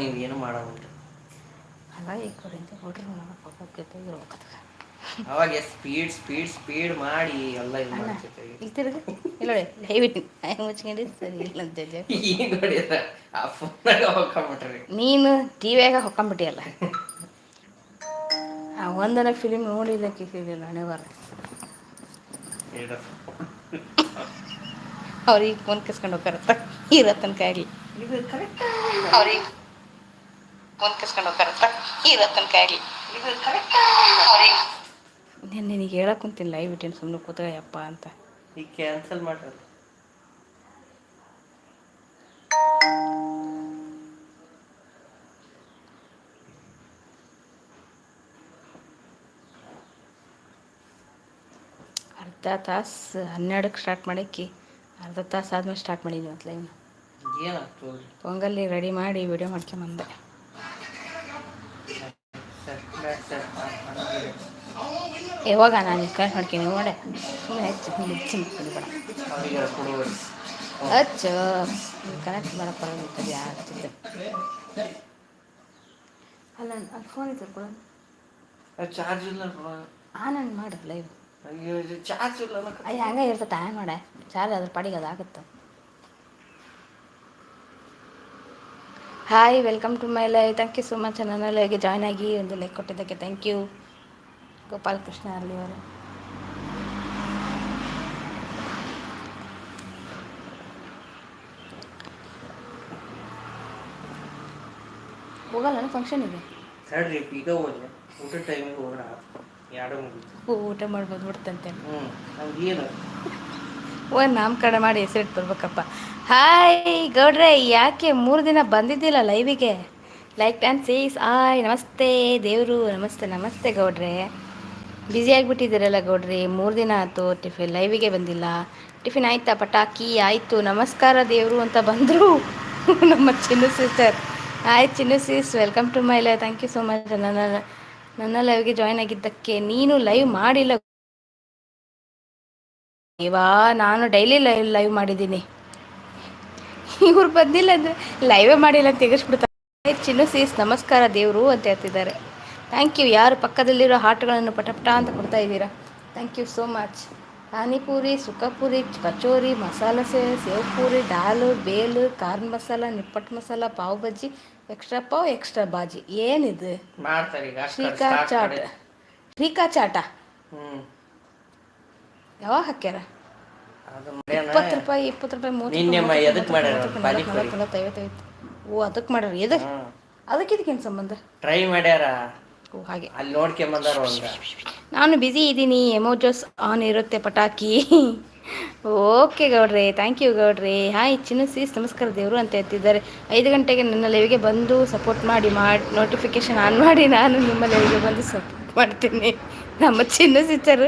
ನೀವ್ ಏನು ಮಾಡೋದಿಲ್ಲ. ಅಲ್ಲ ಅವಾಗ ಸ್ಪೀಡ್ ಸ್ಪೀಡ್ ಸ್ಪೀಡ್ ಮಾಡಿ ಎಲ್ಲ ಇದು ಅಣ್ಣ ಮಾಡ್ತಿರ್ತೇವಿ ಇಲ್ಲಿ ತಿರುಗು ಇಲ್ಲ ನೋಡಿ ದಯವಿಟ್ಟು ನಾಯಿ ಮುಚ್ಕೊಂಡು ಸರಿ ಇಲ್ಲ ಅಂತ ಜಜ್ಜ ಈಗ ನೋಡಿದ್ರ ಆ ಫೋನಾಗ ಹೋಗ್ಕೊಂಬಿಟ್ರಿ ನೀನು ಟಿವಿಯಾಗ ಹೊಕ್ಕೊಂಬಿಟ್ಟಿಯಲ್ಲ. ಆ ಒಂದನ ಫಿಲಿಮ್ ನೋಡಿದಕ್ಕೆ ಸಿಗಲಿಲ್ಲ ಹಣೆ ಬರ ಅವ್ರಿಗೆ ಫೋನ್ ಕಿಸ್ಕೊಂಡು ಹೋಗ್ತಾರತ್ತ ಇರತ್ತನ ಕಾಯ್ಲಿ. ಇದು ಕರೆಕ್ಟ್ ಅವ್ರಿಗೆ ಫೋನ್ ಕಿಸ್ಕೊಂಡು ಹೋಗ್ತಾರತ್ತ ಇರತ್ತನ ಕಾಯ್ಲಿ ಇದು ಕರೆಕ್ಟ್ ಅವ್ರಿಗೆ నేను ನಿನಗೆ ಹೇಳಕ್ ಕುಂತೀನಿ ಲೈವ್ ಇಟ್ಟಿನಿ ಸುಮ್ಮನೆ ಕೂತ ಯಪ್ಪ ಅಂತ. ಈಗ ಕ್ಯಾನ್ಸಲ್ ಮಾಡ್ರಿ. ಅರ್ಧ ತಾಸು ಹನ್ನೆರಡಕ್ಕೆ ಸ್ಟಾರ್ಟ್ ಮಾಡಕ್ಕೆ. ಅರ್ಧ ತಾಸು ಆದ್ಮೇಲೆ ಸ್ಟಾರ್ಟ್ ಮಾಡಿದ್ವಿ ಅಂತ ಲೈವ್ ಪೊಂಗಲ್ಲಿ ರೆಡಿ ಮಾಡಿ ವಿಡಿಯೋ ಮಾಡ್ಕೊಂಬಂದೆ. ಯಾವಾಗ ನಾನು ಕರೆಕ್ಟ್ ಮಾಡ್ತೀನಿ ನೋಡೆ. ಸುಮ್ಮನೆ ಹೆಚ್ಚು ಹೆಚ್ಚು ಮಾಡ್ಕೊಂಡು ಬೇಡ. ಹಚ್ಚು. ಕನೆಕ್ಟ್ ಮಾಡಕ್ಕೆ ಬರೋದು ಯಾಕೆ ಅಲ್ಲ ಅದು ಫೋನ್ ಇತ್ತು ಕೊಡೋದು ಚಾರ್ಜ್ ಇಲ್ಲ ಆನಂದ್ ಮಾಡು ಲೈವ್ ಚಾರ್ಜ್ ಇಲ್ಲ ಅಯ್ಯ ಹಂಗೆ ಇರ್ತೈತೆ ಆನ್ ಮಾಡೆ. ಚಾರ್ಜ್ ಅದ್ರ ಪಾಡಿಗೆ ಅದು hi welcome to my live thank you so much ನನ್ನ ಲೈವ್ಗೆ ಜಾಯ್ನ್ ಆಗಿ ಒಂದು ಲೈಕ್ ಕೊಟ್ಟಿದ್ದಕ್ಕೆ ಥ್ಯಾಂಕ್ ಯು ಗೋಪಾಲಕೃಷ್ಣ ಅರ್ಲಿ ಅವರು. ಹೋಗಲ್ಲ ಫಂಕ್ಷನ್ ಇದೆ. ಈಗ ಹೋದ್ರೆ ಊಟ ಟೈಮಿಗೆ ಹೋದ್ರ ಎರಡು ಮುಗಿತು. ಊಟ ಮಾಡ್ಬೋದು ಹೊಡ್ತಂತೆ. ಹ್ಞೂ ಏನು ಓ ನಾಮಕರಣ ಮಾಡಿ ಹೆಸರಿಟ್ಟು ಬರ್ಬೇಕಪ್ಪ. ಹಾಯ್, ಗೌಡ್ರೆ, ಯಾಕೆ ಮೂರು ದಿನ ಬಂದಿದ್ದಿಲ್ಲ ಲೈವಿಗೆ ಲೈಕ್ ಆ್ಯಂಡ್ ಸೀಸ್ ಆಯ್ ನಮಸ್ತೆ, ದೇವರು, ನಮಸ್ತೆ ನಮಸ್ತೆ, ಗೌಡ್ರೆ. ಬ್ಯುಸಿ ಆಗಿಬಿಟ್ಟಿದ್ದೀರಲ್ಲ ಗೌಡ್ರಿ, ಮೂರು ದಿನ ಆಯಿತು, ಟಿಫಿನ್ ಲೈವಿಗೆ ಬಂದಿಲ್ಲ. ಟಿಫಿನ್ ಆಯಿತಾ, ಪಟಾಕಿ? ಆಯಿತು, ನಮಸ್ಕಾರ, ದೇವರು ಅಂತ ಬಂದರು. ನಮ್ಮ Chinnu sister hi Chinnu sis welcome to my live thank you so much ನನ್ನ ನನ್ನ ಲೈವ್ಗೆ ಜಾಯ್ನ್ ಆಗಿದ್ದಕ್ಕೆ ನೀನು ಲೈವ್ ಮಾಡಿಲ್ಲ ಇವಾ ನಾನು ಡೈಲಿ ಲೈವ್ ಲೈವ್ ಮಾಡಿದ್ದೀನಿ. ಇವ್ರು ಬಂದಿಲ್ಲ ಅಂದರೆ ಲೈವೇ ಮಾಡಿಲ್ಲ ಅಂತ ತೆಗೆಸ್ಬಿಡ್ತಾರೆ ಚಿನ್ನು ಸೀಸ್ ನಮಸ್ಕಾರ ದೇವರು ಅಂತ ಹೇಳ್ತಿದ್ದಾರೆ. ಥ್ಯಾಂಕ್ ಯು ಯಾರು ಪಕ್ಕದಲ್ಲಿರೋ ಹಾಟುಗಳನ್ನು ಪಟಪಟ ಅಂತ ಕೊಡ್ತಾ ಇದ್ದೀರಾ? Thank you so much panipuri sukhapuri kachori masala sev sev puri dal bhel corn masala nippat masala pav bajji extra pav extra bhaji. ಏನಿದು? ಶ್ರೀಕಾ ಚಾಟ್ ಶ್ರೀಕಾ ಚಾಟ ಯಾವಾಗ ಹಾಕ್ಯಾರ? ಇಪ್ಪತ್ತು ರೂಪಾಯಿ ಇಪ್ಪತ್ತು ರೂಪಾಯಿ ಮೂವತ್ತು. ಓ ಅದಕ್ಕೆ ಮಾಡ್ಯಾರ ಎದಕ್ಕೆ ಅದಕ್ಕೆ ಇದಕ್ಕೇನು ಸಂಬಂಧ? ಟ್ರೈ ಮಾಡ್ಯಾರ. ಓ ಹಾಗೆ. ಅಲ್ಲಿ ನೋಡ್ಕೊಂಬಂದಾರ ನಾನು ಬ್ಯುಸಿ ಇದ್ದೀನಿ ಎಮೋಜಸ್ ಆನ್ ಇರುತ್ತೆ ಪಟಾಕಿ. ಓಕೆ ಗೌಡ್ರಿ ಥ್ಯಾಂಕ್ ಯು ಗೌಡ್ರಿ. ಹಾಯ್ ಚಿನ್ನ ಸೀಸ್ ನಮಸ್ಕಾರ ದೇವರು ಅಂತ ಹೇಳ್ತಿದ್ದಾರೆ ಐದು ಗಂಟೆಗೆ ನನ್ನ ಲೈವ್ಗೆ ಬಂದು ಸಪೋರ್ಟ್ ಮಾಡಿ ಮಾಡಿ ನೋಟಿಫಿಕೇಶನ್ ಆನ್ ಮಾಡಿ ನಾನು ನಿಮ್ಮ ಲೈವ್ಗೆ ಬಂದು ಸಪೋರ್ಟ್ ಮಾಡ್ತೀನಿ. ನಮ್ಮ ಚಿನ್ನ ಸಿಸ್ಟರ್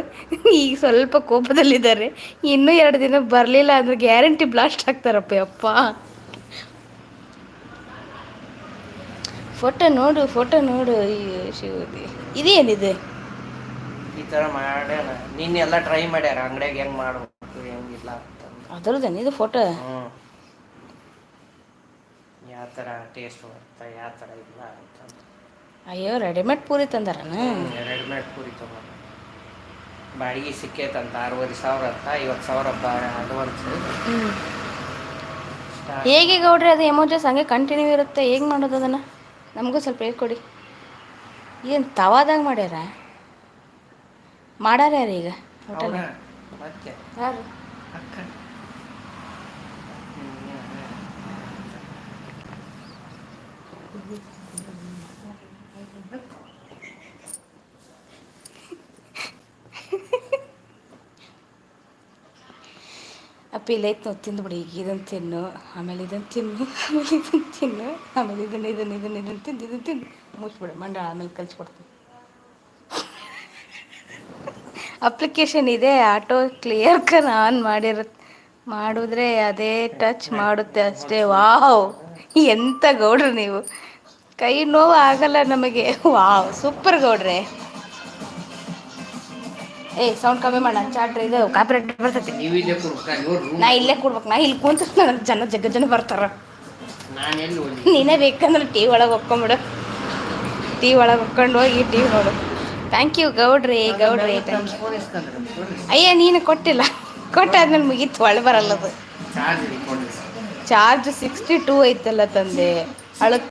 ಈಗ ಸ್ವಲ್ಪ ಕೋಪದಲ್ಲಿದ್ದಾರೆ. ಇನ್ನೂ ಎರಡು ದಿನ ಬರಲಿಲ್ಲ ಅಂದ್ರೆ ಗ್ಯಾರಂಟಿ ಬ್ಲಾಸ್ಟ್ ಆಗ್ತಾರಪ್ಪ ಅಪ್ಪ ಫೋಟೋ ನೋಡು ಫೋಟೋ ನೋಡು ಶಿವದಿ. ಇದೇನಿದೆ? ಈ ಥರ ಮಾಡ್ಯಾರ. ನಿನ್ನೆಲ್ಲ ಟ್ರೈ ಮಾಡ್ಯಾರ ಅಂಗಡಿಯಾಗ ಹೆಂಗ್ ಮಾಡ್ಬೇಕು ಹೆಂಗಿಲ್ಲ ಅದರದ್ದೇನು? ಇದು ಫೋಟೋ? ಯಾವ ಥರ ಟೇಸ್ಟ್ ಬರುತ್ತೆ ಯಾವ ಥರ ಇಲ್ಲ ಅಂತಂದು ಅಯ್ಯೋ ರೆಡಿಮೇಡ್ ಪೂರಿ ತಂದಾರನ? ರೆಡಿಮೇಡ್ ಪೂರಿ ತಗೋ ಬಾಡಿಗೆ ಸಿಕ್ಕೈತಂತ ಆರೂವರೆ ಸಾವಿರ ಅಂತ ಐವತ್ತು ಸಾವಿರ ಅಡ್ವಾನ್ಸ್ ಹೇಗೆ ಗೌಡ್ರಿ ಅದು ಎಮೋಜಸ್ ಹಂಗೆ ಕಂಟಿನ್ಯೂ ಇರುತ್ತೆ ಹೇಗೆ ಮಾಡೋದು ಅದನ್ನು? ನಮಗೂ ಸ್ವಲ್ಪ ಹೇಳ್ಕೊಡಿ ಏನು ತವಾದಂಗೆ ಮಾಡ್ಯಾರ? ಮಾಡಾರ ಯಾರು ಈಗ? ಯಾರು? ನಾವು ತಿಂದುಬಿಡಿ ಈಗ ಇದನ್ನು ತಿನ್ನು, ಆಮೇಲೆ ಇದನ್ನು ತಿನ್ನು, ಆಮೇಲೆ ಇದನ್ನು ತಿನ್ನು, ಆಮೇಲೆ ಇದನ್ನು ಇದನ್ನು ಇದನ್ನು ಇದನ್ನು ತಿಂದು ಇದನ್ನು ತಿಂದು ಮುಚ್ಬಿಡು ಮಂಡಳ ಆಮೇಲೆ ಕಲಿಸ್ಕೊಡ್ತೀನಿ ಅಪ್ಲಿಕೇಶನ್ ಇದೆ ಆಟೋ ಕ್ಲಿಯರ್ ಕನ್ ಆನ್ ಮಾಡಿರುತ್ತೆ ಮಾಡಿದ್ರೆ ಅದೇ ಟಚ್ ಮಾಡುತ್ತೆ ಅಷ್ಟೇ. ವಾವ್ ಎಂಥ ಗೌಡ್ರು ನೀವು. ಕೈ ನೋವು ಆಗಲ್ಲ ನಮಗೆ. ವಾವ್ ಸೂಪರ್ ಗೌಡ್ರೆ. ಏ ಸೌಂಡ್ ಕಮ್ಮಿ ಮಾಡ ಚಾಟ್ ಇದು ಕಾಪಿರೇಟ್ ಬರ್ತೈತಿ. ನೀವು ಇಲ್ಲೇ ಕೊಡ್ಬೇಕಾ? ಇವ್ರು ನಾ ಇಲ್ಲೇ ಕೊಡ್ಬೇಕು ನಾ ಇಲ್ಲಿ ಕುಂತ ನನಗೆ ಜನ ಜಗ್ಗ ಜನ ಬರ್ತಾರ. ನಾನು ಬೇಕಂದ್ರೆ ಟಿ ಒಳಗೆ ಹೊಕ್ಕೊಂಬಿಡು. ಟಿ ಒಳಗೆ ಹೊಕ್ಕೊಂಡು ಹೋಗಿ ಟಿ ನೋಡು. ಥ್ಯಾಂಕ್ ಯು ಗೌಡ್ರಿ ಗೌಡ್ರಿ ಥ್ಯಾಂಕ್ ಯು ಅಯ್ಯ ನೀನು ಕೊಟ್ಟಿಲ್ಲ. ಕೊಟ್ಟಾದ್ಮೇಲೆ ಮುಗೀತು ಒಳ ಬರಲ್ಲದು. ಚಾರ್ಜ್ ಸಿಕ್ಸ್ಟಿ ಟೂ ಐತಲ್ಲ ತಂದೆ. ಅಳು